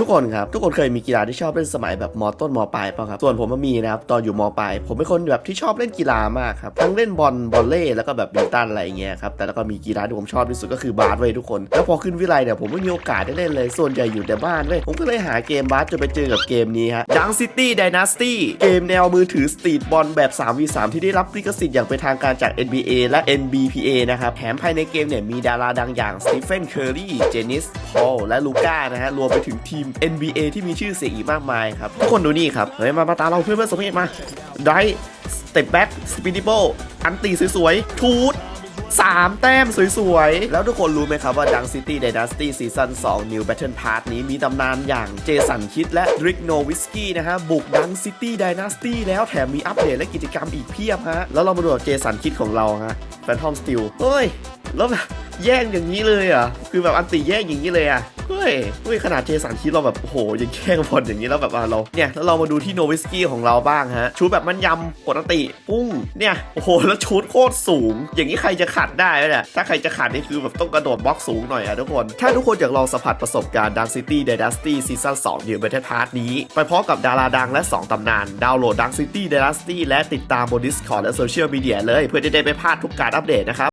ทุกคนครับ ทุกคนเคยมีกีฬาที่ชอบเล่นสมัยแบบมอต้นมอปลายป่ะครับ ส่วนผมมันมีนะครับ ตอนอยู่มอปลาย ผมเป็นคนแบบที่ชอบเล่นกีฬามากครับ ทั้งเล่นบอลบอลเล่แล้วก็แบบบิวตันอะไรเงี้ยครับ แต่แล้วก็มีกีฬาที่ผมชอบที่สุดก็คือบาสเว้ยทุกคน แล้วพอขึ้นวิไลเนี่ยผมไม่มีโอกาสได้เล่นเลย ส่วนใหญ่อยู่แต่บ้านเว้ย ผมก็เลยหาเกมบาสจนไปเจอกับเกมนี้ฮะ Dunk City Dynasty เกมแนวมือถือสตรีทบอลแบบ 3v3 ที่ได้รับลิขสิทธิ์อย่างเป็นทางการจาก NBA และ NBPA นะครับ แถมภายในเกมเนี่ยมีดาราดังอย่างสตีเฟนเคอร์รีเจนิส พอล และลูก้านะฮะ รวมไปถึงทีม NBA ที่มีชื่อเสียงอีกมากมายครับ ทุกคนดูนี่ครับ เฮ้ย มามาตาเราเพื่อนเพื่อนสมเหตุมา ไดสเต็ปแบ็กสปินิโบอันตีสวยๆ ทูดสามแต้มสวยๆ แล้วทุกคนรู้ไหมครับว่า Dunk City Dynasty Season 2 New Battle Pass นี้มีตำนานอย่างเจสันคิดและดริกโนวิสกี้นะฮะ บุก Dunk City Dynasty แล้วแถมมีอัปเดตและกิจกรรมอีกเพียบฮะ แล้วเรามาดูเจสันคิดของเราฮะ Phantom Steel เฮ้ย แล้ว แย่งอย่างนี้เลยเหรอะคือแบบอันติแย่งอย่างนี้เลยอะเฮ้ยเฮ้ยขนาดเจสันคิดเราแบบโอ้โหยังแย่งบอลอย่างนี้แล้วแบบว่าเราเนี่ยแล้วเรามาดูที่โนวิสกี้ของเราบ้างฮะชูแบบมันยำปกติปุ้งเนี่ยโอ้โหแล้วชูดโคตรสูง อย่างนี้ใครจะขัดได้ไหมเนี่ยถ้าใครจะขัดนี่คือแบบต้องกระโดดบล็อกสูงหน่อยอะทุกคน ถ้าทุกคนอยากลองสัมผัสประสบการณ์ Dark City Dynasty Season 2 New Battle Pass นี้ ไปพร้อมกับดาราดังและ 2ตำนาน ดาวน์โหลด Dark City Dynasty และติดตามบน Discord และโซเชียลมีเดียเลยเพื่อจะได้ไม่พลาดทุกการอัปเดตนะครับ